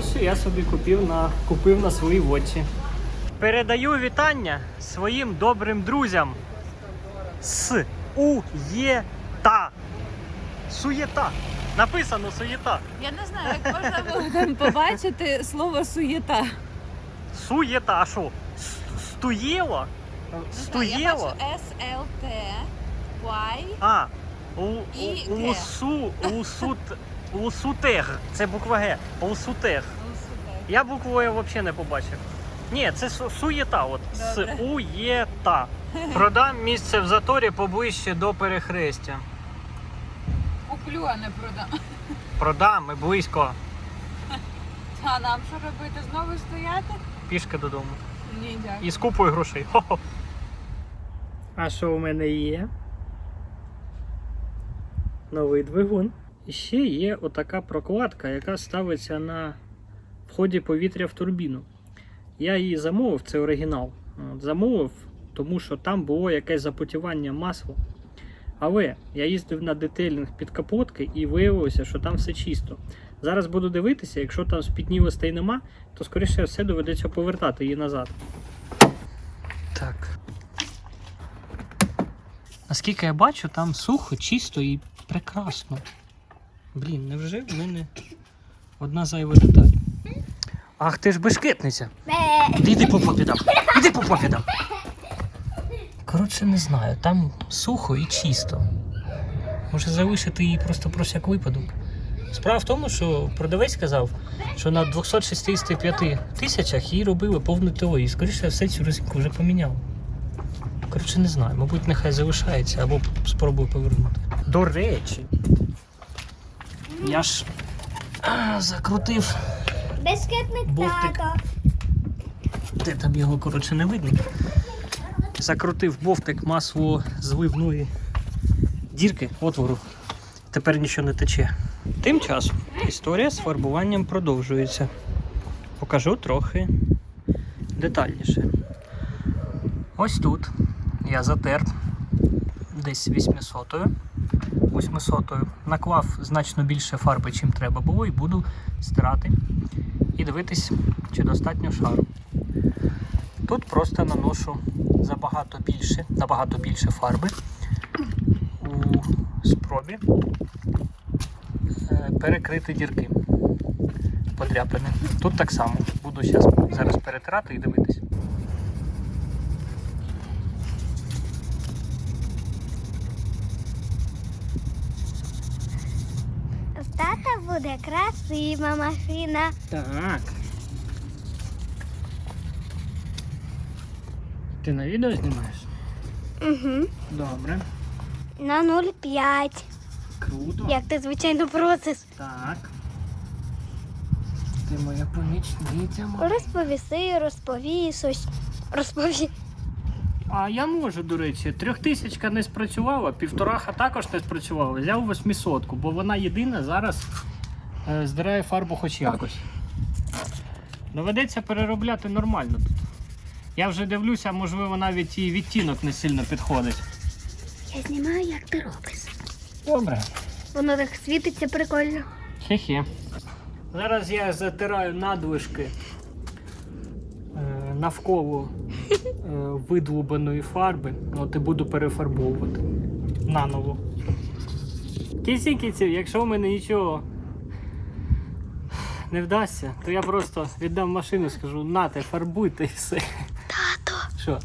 Ось що я собі купив на, купив на своїй вочі. Передаю вітання своїм добрим друзям з Уєта. Суєта. Написано суєта. Я не знаю, як можна було там побачити слово суєта. Суєта. А що? Стуєло? Я Стуєло? бачу С, Л, Т, Y. А, у, у, усу, усут, усутег. Це буква Г. Усутег. Ну. Я букву Е взагалі не побачив. Ні, це су- суєта. От. Добре. Суєта. Продам місце в заторі поближче до перехрестя. Куплю, а не продам. Продам і близько. А нам що робити? Знову стояти? Пішки додому. Ні, дякую. І з купою грошей. Хо-хо. А що у мене є? Новий двигун. І ще є отака прокладка, яка ставиться на вході повітря в турбіну. Я її замовив, це оригінал. Замовив, тому що там було якесь запотівання масла. Але я їздив на детейлінг під капотки і виявилося, що там все чисто. Зараз буду дивитися, якщо там спітнілостей нема, то скоріше все доведеться повертати її назад. Так. Наскільки я бачу, там сухо, чисто і прекрасно. Блін, невже в мене одна зайва деталь? Ах, ти ж бешкетниця. Іди по попі дам. Іди по попі дам. Коротше, не знаю, там сухо і чисто. Може залишити її просто про всяк випадок. Справа в тому, що продавець сказав, що на 265 тисячах їй робили повну ТО, і скоріше все цю резинку вже поміняв. Коротше, не знаю, мабуть, нехай залишається або спробую повернути. До речі, я ж а, закрутив, Бескетник Бовтик. тато. де там його, коротше, не видно. Закрутив бовтик масло зливної дірки, отвору. Тепер нічого не тече. Тим часом історія з фарбуванням продовжується. Покажу трохи детальніше. Ось тут я затер десь 800 800 наклав значно більше фарби, чим треба було, і буду стирати і дивитись, чи достатньо шару. Тут просто наношу забагато більше, набагато більше фарби у спробі е, перекрити дірки подряпини. Тут так само. Буду зараз перетирати і дивитись. В тата буде красива машина. Так. Ти на відео знімаєш? Угу. Добре. На 0,5. Круто. Як ти звичайно просиш. Так. Ти моя помічниця. Розповіси, розповій щось. Розповій. А я можу, до речі, трьохтисячка не спрацювала, півтораха також не спрацювала. Взяв восьмисотку, бо вона єдина зараз е, здирає фарбу хоч якось. Доведеться переробляти нормально тут. Я вже дивлюся, можливо, навіть і відтінок не сильно підходить. Я знімаю, як ти робиш. Добре. Воно так світиться прикольно. Хе-хе. Зараз я затираю надлишки е, навколо е, видлубаної фарби. От і буду перефарбовувати наново. Кінці кінців, якщо в мене нічого не вдасться, то я просто віддам машину і скажу, нате, фарбуйте і все. Тато, Що?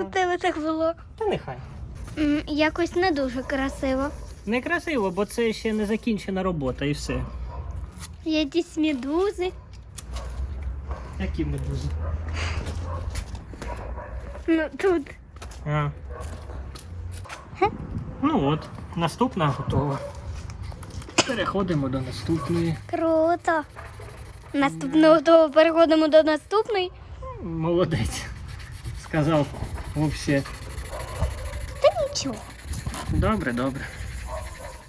У тебе так було. Та нехай. М, Якось не дуже красиво. Некрасиво, бо це ще не закінчена робота і все. Якісь медузи. Які медузи? Ну тут. А. Ну от, наступна готова. Переходимо до наступної. Круто. Наступного того переходимо до наступної. Молодець. Сказав вовсе. Та нічого. Добре, добре.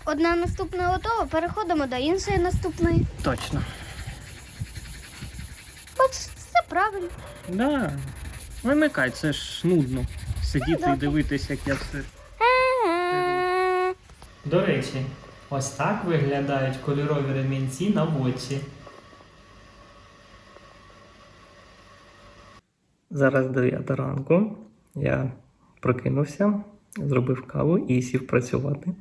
Одна наступна готова, переходимо до іншої наступної. Точно. От все правильно. Да. Вимикай, це ж нудно. Сидіти і дивитися, як я все. До речі, ось так виглядають кольорові ремінці на боці. Зараз 9 ранку. Я прокинувся, зробив каву і сів працювати.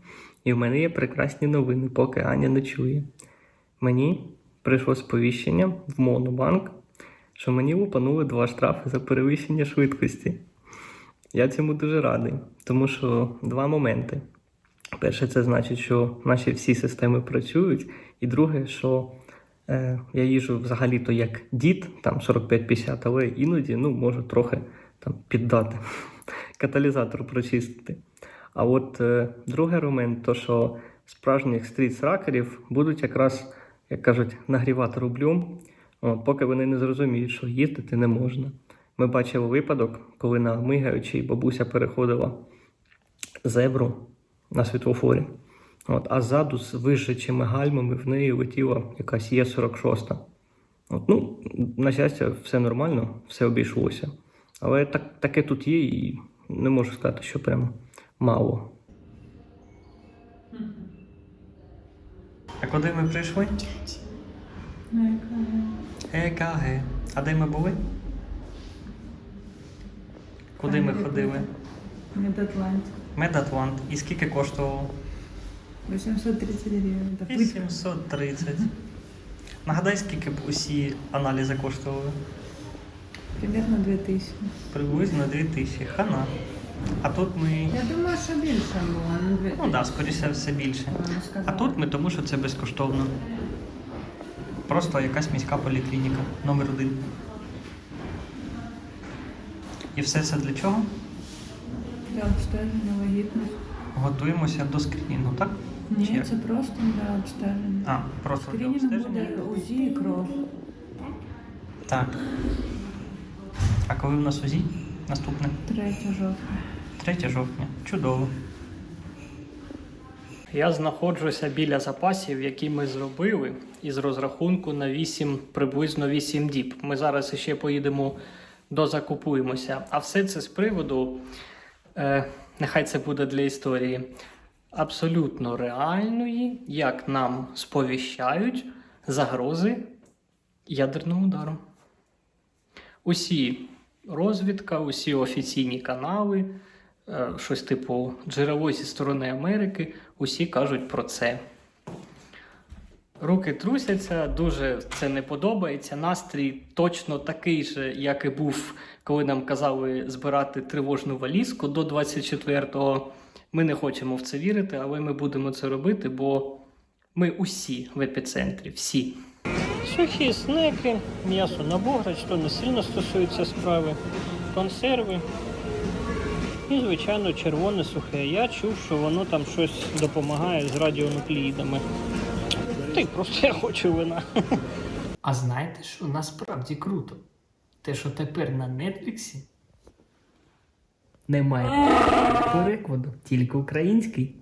І в мене є прекрасні новини, поки Аня не чує. Мені прийшло сповіщення в Монобанк що мені лупанули два штрафи за перевищення швидкості. Я цьому дуже радий, тому що два моменти. Перше, це значить, що наші всі системи працюють, і друге, що е, я їжу взагалі-то як дід, там 45-50, але іноді ну, можу трохи там, піддати, каталізатор прочистити. А от е, другий момент, то що справжніх стріт-ракерів будуть якраз, як кажуть, нагрівати рублем, от, поки вони не зрозуміють, що їздити не можна. Ми бачили випадок, коли на мигаючій бабуся переходила зебру на світлофорі. От, а ззаду з вижачими гальмами в неї летіла якась Є-46. От, ну, на щастя, все нормально, все обійшлося. Але так, таке тут є, і не можу сказати, що прямо мало. А куди ми прийшли? ЕКГ. А де ми були? Куди ми ходили? Медатлант. Медатлант. І скільки коштувало? 830 гривень. 830. Нагадай, скільки б усі аналізи коштували? Примерно 2000. Приблизно 2000. Хана. А тут ми. Я думаю, що більше було. Ну, Ну так, да, скоріше все більше. А тут ми тому, що це безкоштовно. Просто якась міська поліклініка номер один. І все це для чого? Для обстеження вагітних. Готуємося до скрінінгу, так? Чи Ні, як? це просто для обстеження. А, просто для обстеження. буде УЗІ і кров. Так. А коли в нас УЗІ? Наступне? 3 жовтня. 3 жовтня. Чудово. Я знаходжуся біля запасів, які ми зробили із розрахунку на 8, приблизно 8 діб. Ми зараз ще поїдемо дозакупуємося. А все це з приводу, е, нехай це буде для історії, абсолютно реальної, як нам сповіщають загрози ядерного удару. Усі розвідка, усі офіційні канали, щось типу джерело зі сторони Америки, усі кажуть про це. Руки трусяться, дуже це не подобається. Настрій точно такий же, як і був, коли нам казали збирати тривожну валізку до 24-го. Ми не хочемо в це вірити, але ми будемо це робити, бо ми усі в епіцентрі, всі. Сухі снеки, м'ясо на бограч, то не сильно стосується справи, консерви. І, звичайно, червоне сухе. Я чув, що воно там щось допомагає з радіонуклеїдами. Та й просто я хочу вина. А знаєте, що насправді круто? Те, що тепер на Нетфліксі немає перекладу, тільки український.